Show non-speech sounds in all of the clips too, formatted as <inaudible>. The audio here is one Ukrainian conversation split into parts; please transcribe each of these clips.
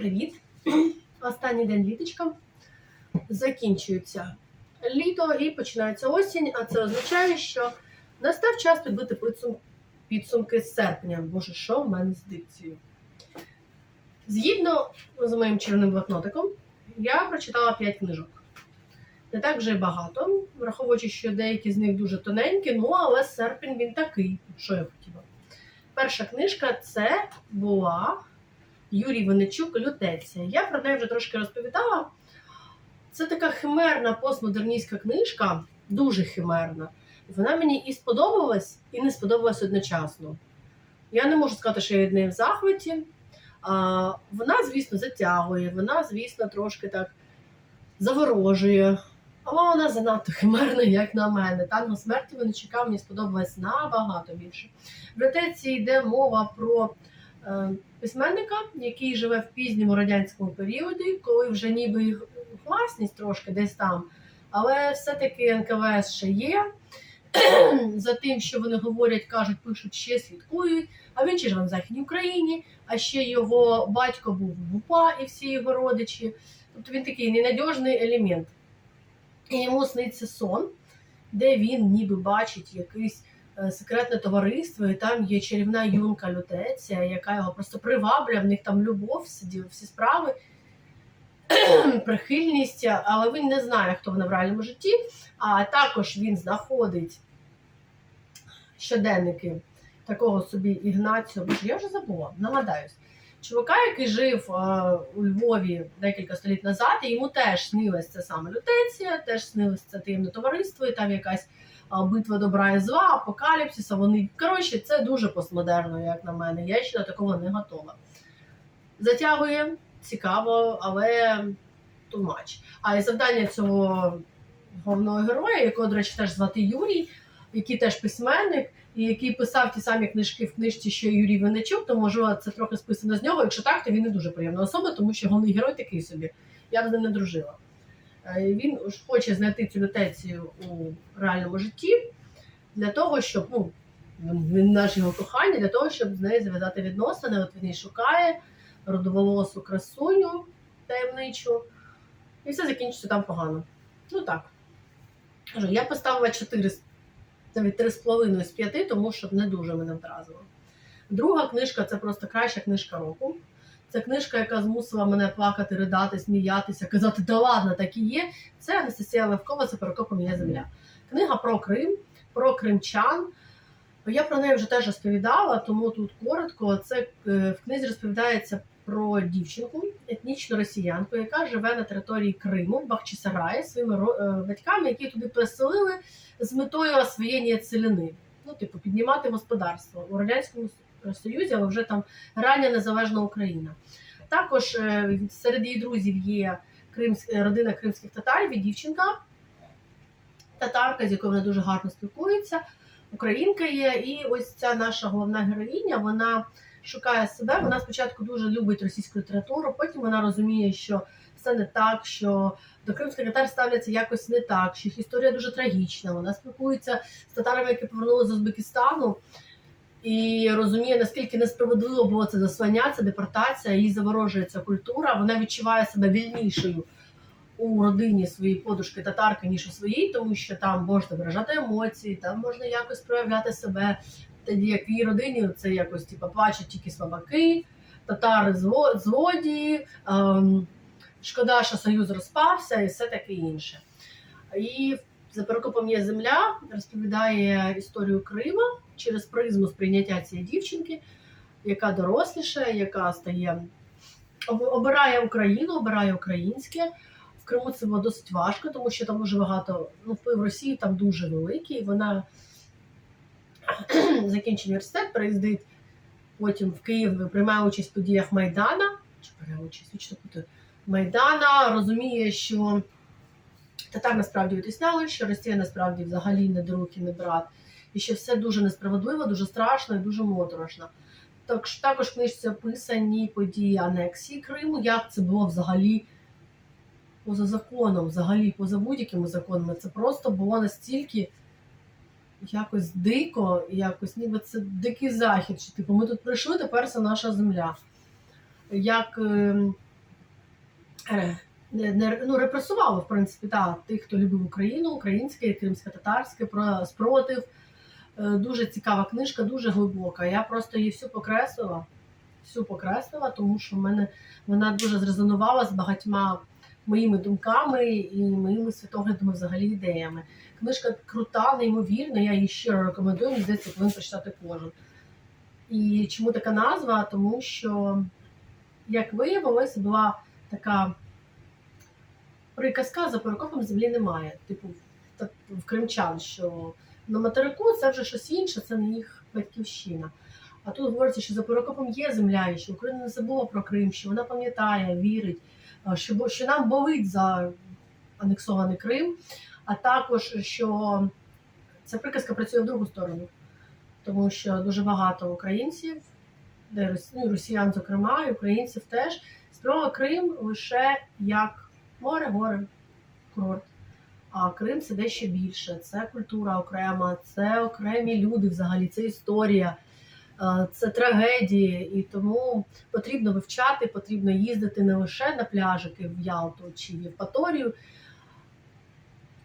Привіт! <clears throat> Останній день літочка. Закінчується літо і починається осінь, а це означає, що настав час підбити підсумки з серпня. Боже, що в мене з дикцією? Згідно з моїм червоним блокнотиком, я прочитала 5 книжок. Не так вже й багато, враховуючи, що деякі з них дуже тоненькі, ну але серпень він такий, що я хотіла. Перша книжка це була Юрій Винничук Лютеція. Я про неї вже трошки розповідала. Це така химерна постмодерністська книжка, дуже химерна. Вона мені і сподобалась, і не сподобалась одночасно. Я не можу сказати, що я від неї в захваті. Вона, звісно, затягує, вона, звісно, трошки так заворожує. Але вона занадто химерна, як на мене. Танго смерті Винничука мені сподобалась набагато більше. В лютеції йде мова про письменника, який живе в пізньому радянському періоді, коли вже ніби їх власність трошки десь там, але все-таки НКВС ще є. <clears throat> За тим, що вони говорять, кажуть, пишуть, ще слідкують. А він ще живе в Західній Україні, а ще його батько був в УПА і всі його родичі. Тобто він такий ненадіжний елемент. І йому сниться сон, де він ніби бачить якийсь е, секретне товариство, і там є чарівна юнка лютеція, яка його просто приваблює, в них там любов, всі, всі справи, <clears throat> прихильність, але він не знає, хто вона в реальному житті. А також він знаходить щоденники такого собі Ігнацію. Боже, я вже забула, нагадаюсь. Чувака, який жив е, у Львові декілька століть назад, і йому теж снилась саме лютеція, теж снилось це таємне товариство, і там якась а, битва добра і зла, апокаліпсис, а вони. Коротше, це дуже постмодерно, як на мене. Я ще до такого не готова. Затягує, цікаво, але much. А і завдання цього головного героя, якого, до речі, теж звати Юрій, який теж письменник, і який писав ті самі книжки в книжці, що Юрій Винничук, то можливо це трохи списано з нього. Якщо так, то він не дуже приємна особа, тому що головний герой такий собі. Я б ним не дружила. Е, Він хоче знайти цю лютецію у реальному житті для того, щоб ну, він наш його кохання, для того, щоб з нею зав'язати відносини. От він її шукає родоволосу красуню таємничу, і все закінчиться там погано. Ну так. Я поставила 4, з- навіть 3,5 з 5, тому що не дуже мене вразило. Друга книжка це просто краща книжка року. Це книжка, яка змусила мене плакати, ридати, сміятися, казати, да ладно, так і є. Це Анастасія Левкова, це перекопом є земля. Книга про Крим, про кримчан. Я про неї вже теж розповідала, тому тут коротко. Це е, в книзі розповідається про дівчинку, етнічну росіянку, яка живе на території Криму в Бахчисараї своїми е, батьками, які туди переселили з метою освоєння целини. Ну, типу, піднімати господарство у радянському Союзі, але вже там рання незалежна Україна. Також е, серед її друзів є кримсь... е, родина кримських татарів і дівчинка, татарка, з якою вона дуже гарно спілкується. Українка є, і ось ця наша головна героїня, вона шукає себе. Вона спочатку дуже любить російську літературу, потім вона розуміє, що все не так, що до кримських татар ставляться якось не так, що їх історія дуже трагічна. Вона спілкується з татарами, які повернулися з Узбекистану, і розуміє, наскільки несправедливо було це заслання, це депортація, їй заворожує ця культура. Вона відчуває себе вільнішою у родині своєї подружки татарки, ніж у своїй, тому що там можна виражати емоції, там можна якось проявляти себе. Тоді як в її родині це якось типу, плачуть тільки слабаки, татари зло- злодії, ем, шкода, що союз розпався і все таке інше. І за перекопом є земля розповідає історію Крима через призму сприйняття цієї дівчинки, яка доросліша, яка стає обирає Україну, обирає українське. В Криму це було досить важко, тому що там дуже багато ну, вплив Росії там дуже великий. Вона <clears throat> закінчить університет, приїздить потім в Київ, приймає участь в подіях Майдана. Чи бере участь вічно путаю, Майдана, розуміє, що татар насправді витісняли, що Росія насправді взагалі не друг і не брат, і що все дуже несправедливо, дуже страшно і дуже моторошно. Так, також в книжці описані події анексії Криму, як це було взагалі поза законом, взагалі поза будь-якими законами. Це просто було настільки якось дико, якось ніби це дикий захід. Що, типу, ми тут прийшли, тепер це наша земля. Як е, е, не, ну, репресувало, в принципі, та, тих, хто любив Україну, українське, кримсько-татарське, про спротив. Е, Дуже цікава книжка, дуже глибока. Я просто її всю покреслила, всю покреслила, тому що в мене вона дуже зрезонувала з багатьма моїми думками і моїми світоглядами, взагалі ідеями. Книжка крута, неймовірна, я її щиро рекомендую, мені здається, повинен прочитати кожен. І чому така назва? Тому що, як виявилось, була така приказка за перекопом землі немає. Типу, в кримчан, що на материку це вже щось інше, це не їх батьківщина. А тут говориться, що за перекопом є земля, і що Україна не забула про Крим, що вона пам'ятає, вірить, що, що нам болить за анексований Крим, а також що ця приказка працює в другу сторону, тому що дуже багато українців, де ну, росіян, зокрема, і українців теж, сприймали Крим лише як море, горе, курорт. А Крим це дещо більше. Це культура окрема, це окремі люди взагалі, це історія, е, це трагедії. І тому потрібно вивчати, потрібно їздити не лише на пляжики в Ялту чи в Євпаторію,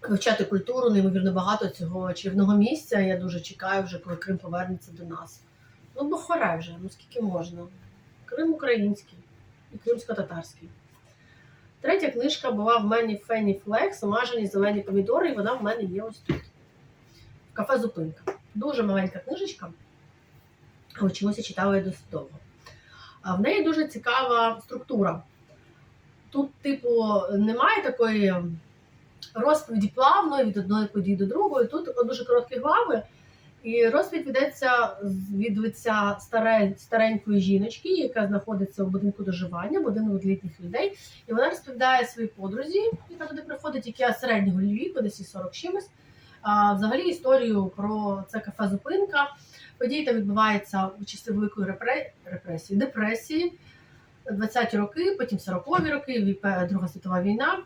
вивчати культуру, неймовірно багато цього чарівного місця. Я дуже чекаю вже, коли Крим повернеться до нас. Ну, бо хора вже, ну скільки можна. Крим український і кримсько-татарський. Третя книжка була в мене Фенні Флекс, смажені зелені помідори, і вона в мене є ось тут. Кафе Зупинка. Дуже маленька книжечка, але чомусь я читала її досить довго. А в неї дуже цікава структура. Тут, типу, немає такої розповіді плавної від одної події до другої. Тут дуже короткі глави. І розповідь ведеться від лиця старенької жіночки, яка знаходиться у будинку доживання, будинок літніх людей. І вона розповідає своїй подрузі, яка туди приходить, яка середнього віку, десь і 40 чимось. А, взагалі історію про це кафе Зупинка. Події там відбуваються в часи великої репре- репресії, депресії, 20-ті роки, потім 40-ві роки, Друга світова війна.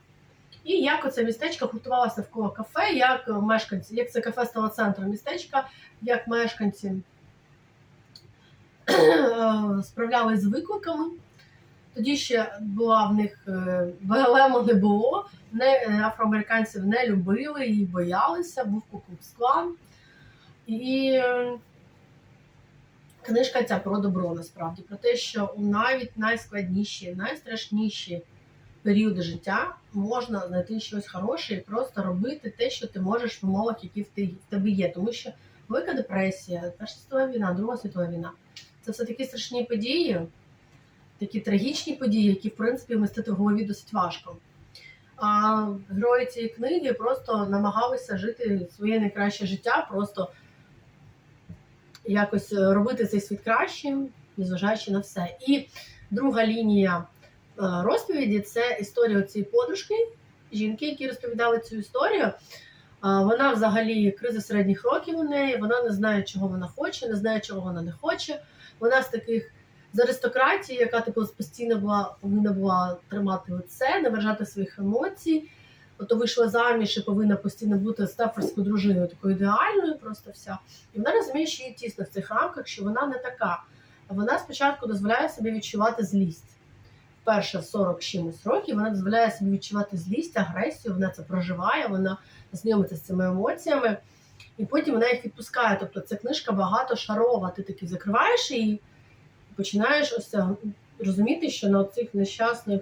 І як оце містечко гуртувалося навколо кафе, як мешканці, як це кафе стало центром містечка, як мешканці справлялись з викликами. Тоді ще була в них е, БЛМу не було, не, е, афроамериканців не любили і боялися, був Куклукс-клан. І е, книжка ця про добро насправді, про те, що навіть найскладніші, найстрашніші періоди життя можна знайти щось хороше і просто робити те, що ти можеш в умовах, які в тебе є. Тому що велика депресія, Перша світова війна, Друга світова війна це все такі страшні події, такі трагічні події, які в принципі вмістити в голові досить важко. А герої цієї книги просто намагалися жити своє найкраще життя, просто якось робити цей світ кращим, незважаючи на все. І друга лінія розповіді це історія цієї подружки, жінки, які розповідали цю історію. Вона взагалі криза середніх років у неї, вона не знає, чого вона хоче, не знає, чого вона не хоче. Вона з таких з аристократії, яка типу постійно була повинна була тримати лице, не виражати своїх емоцій. Ото вийшла заміж і повинна постійно бути стаферською дружиною, такою ідеальною, просто вся. І вона розуміє, що їй тісно в цих рамках, що вона не така. Вона спочатку дозволяє собі відчувати злість. Вперше 40 чимось років вона дозволяє собі відчувати злість, агресію, вона це проживає, вона знайомиться з цими емоціями, і потім вона їх відпускає. Тобто ця книжка багатошарова. Ти таки закриваєш її і починаєш ось розуміти, що на цих нещасних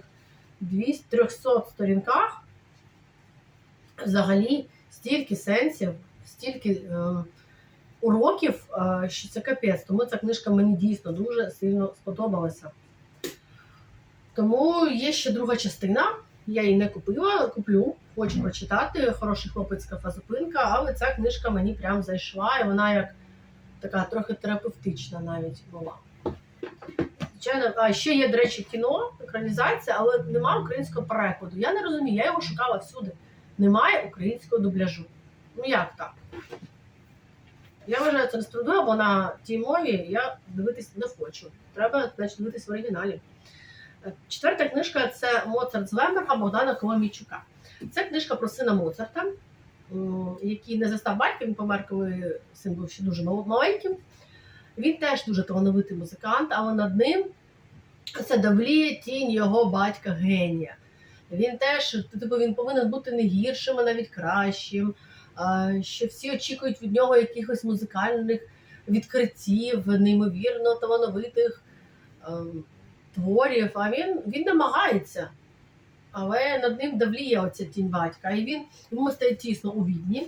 200 300 сторінках взагалі стільки сенсів, стільки е, уроків, що це капець. Тому ця книжка мені дійсно дуже сильно сподобалася. Тому є ще друга частина. Я її не купила, куплю, хочу прочитати. Хороший хлопець кафе зупинка, але ця книжка мені прям зайшла, і вона як така трохи терапевтична навіть була. Звичайно, а ще є, до речі, кіно, екранізація, але немає українського перекладу. Я не розумію, я його шукала всюди. Немає українського дубляжу. Ну як так? Я вважаю це несправедливо, бо на тій мові я дивитись не хочу. Треба значить, дивитись в оригіналі. Четверта книжка це Моцарт з Вемберга Богдана Коломійчука. Це книжка про сина Моцарта, який не застав батька, він помер, коли син був ще дуже маленьким. Він теж дуже талановитий музикант, але над ним це давліє тінь його батька генія. Він теж типу, він повинен бути не гіршим, а навіть кращим. Що всі очікують від нього якихось музикальних відкриттів, неймовірно талановитих е, творів. А він, він намагається. Але над ним давліє оця тінь батька. І він йому стає тісно у відні.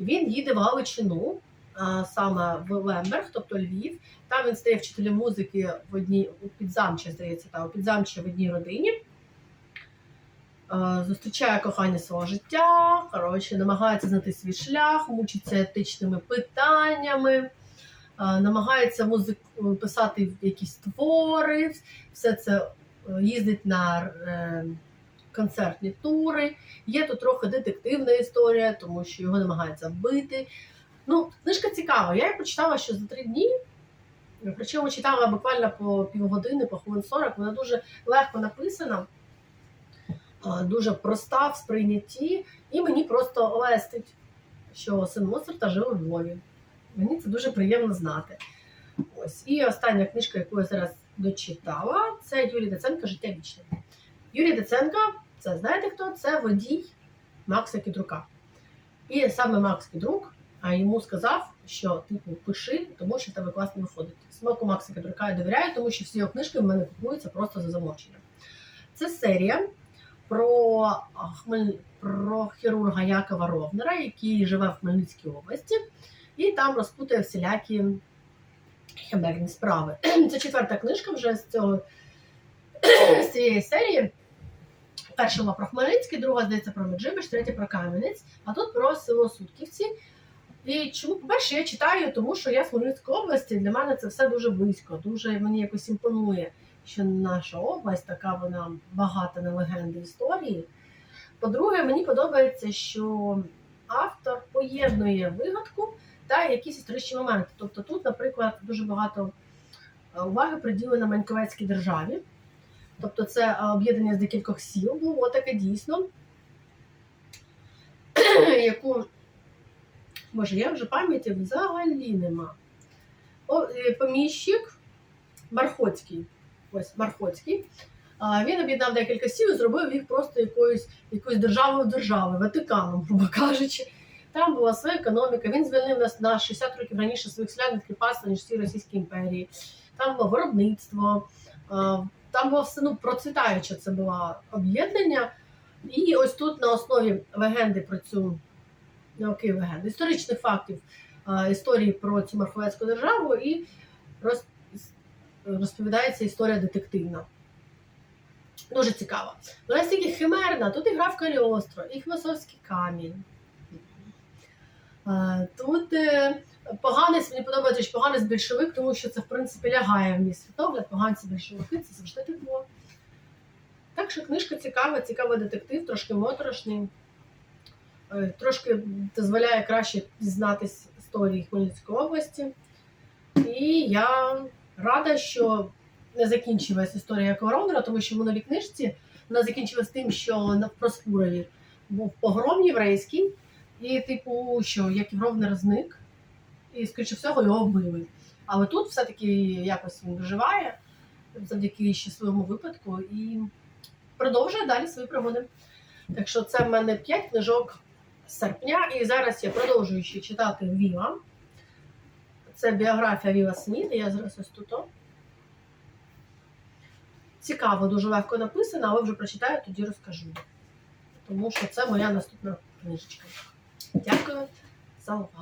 Він їде в Галичину, а, саме в Лемберг, тобто Львів. Там він стає вчителем музики в одній у підзамчі, здається, та у підзамчі в одній родині. Зустрічає кохання свого життя, коротше, намагається знайти свій шлях, мучиться етичними питаннями, намагається музик... писати якісь твори, все це е, їздить на е, концертні тури. Є тут трохи детективна історія, тому що його намагаються вбити. Ну, книжка цікава. Я її прочитала ще за три дні. Причому читала буквально по півгодини, по хвилин 40. Вона дуже легко написана, дуже проста в сприйнятті, і мені просто лестить, що син Моцарта жив у Львові. Мені це дуже приємно знати. Ось. І остання книжка, яку я зараз дочитала, це Юрій Деценко Життя вічне. Юрій Деценко, це знаєте хто? Це водій Макса Кідрука. І саме Макс Кідрук а йому сказав, що типу пиши, тому що в тебе класно виходить. Смаку Макса Кідрука я довіряю, тому що всі його книжки в мене купуються просто за замовченням. Це серія про, про хірурга Якова Ровнера, який живе в Хмельницькій області, і там розпутує всілякі химерні справи. <clears throat> Це четверта книжка вже з цього <clears throat> з цієї серії. Перша була про Хмельницький, друга, здається, про Меджибіж, третя про Кам'янець, а тут про село Сутківці. І чому, по-перше, я читаю, тому що я з Хмельницької області, для мене це все дуже близько, дуже мені якось імпонує, що наша область така вона багата на легенди історії. По-друге, мені подобається, що автор поєднує вигадку та якісь історичні моменти. Тобто тут, наприклад, дуже багато е, уваги приділено Маньковецькій державі. Тобто це е, об'єднання з декількох сіл було таке дійсно, <clears throat> яку, може, я вже пам'яті взагалі нема. О, е, поміщик Мархоцький. Ось Мархоцький. Він об'єднав декілька сіл і зробив їх просто якоюсь, якоюсь державою держави, Ватиканом, грубо кажучи. Там була своя економіка. Він звільнив нас на 60 років раніше своїх селян від кріпацтва, ніж всі Російській імперії. Там було виробництво, там було все ну, процвітаюче це було об'єднання. І ось тут на основі легенди про цю науки легенди, історичних фактів історії про цю Марховецьку державу і роз, розповідається історія детективна. Дуже цікаво. Ну, настільки химерна, тут і гра в Каліостро, і Філософський камінь. Е, Тут е, поганець, мені подобається, що поганець більшовик, тому що це, в принципі, лягає в мій світогляд, поганці більшовики, це завжди тепло. Так що книжка цікава, цікавий детектив, трошки моторошний, е, трошки дозволяє краще дізнатись історії Хмельницької області. І я рада, що не закінчилась історія Коронера, тому що в минулій книжці вона закінчилась тим, що на Проспурові був погром єврейський, і, типу, що як Ровнер зник, і, скоріше всього, його вбили. Але тут все-таки якось він виживає завдяки щасливому випадку і продовжує далі свої пригоди. Так що це в мене 5 книжок серпня, і зараз я продовжую ще читати Віла. Це біографія Віла Сміта, я зараз ось тут. Цікаво, дуже легко написано, але вже прочитаю, тоді розкажу. Тому що це моя наступна книжечка. Дякую за увагу.